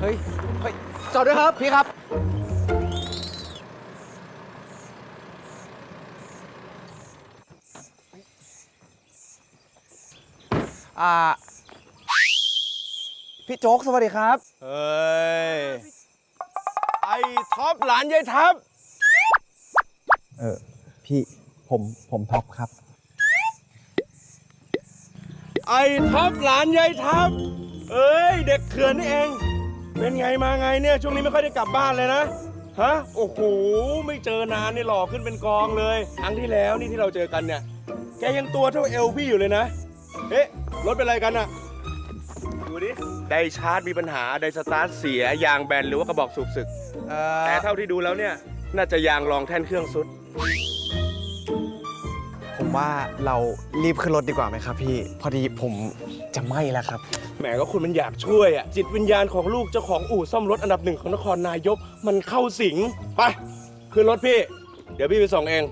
เฮ้ย เฮ้ย จอดด้วยครับ พี่ครับ อ่า พี่โจ๊ก สวัสดีครับ เฮ้ย ไอ้ท็อปหลานยายทับ เออ พี่ ผม ผมท็อปครับ ไอ้ท็อปหลานยายทับ เอ้ย เด็กเขื่อนนี่เอง เป็นไงมาไงเนี่ย ช่วงนี้ไม่ค่อยได้กลับบ้านเลยนะ ฮะ โอ้โห ไม่เจอนานนี่หล่อขึ้นเป็นกองเลย ครั้งที่แล้วนี่ที่เราเจอกันเนี่ย แกยังตัวเท่าเอลพี่อยู่เลยนะ เอ๊ะ รถเป็นอะไรกันอะดูดิ ไดชาร์จมีปัญหา ไดสตาร์ทเสีย ยางแบนหรือว่ากระบอกสูบสึกเอ่แต่อเท่าที่ดูแล้วเนี่ย น่าจะยางรองแท่นเครื่องสุดผม ว่าเรารีบขึ้นรถดีกว่าไหมครับพี่ พอดีผมจะไหม้แล้วครับ แหมก็คุณมันอยากช่วยอะ จิตวิญญาณของลูกเจ้าของอู่ซ่อมรถอันดับหนึ่งของนครนายก มันเข้าสิง ไป ขึ้นรถพี่ เดี๋ยวพี่ไปส่งเอง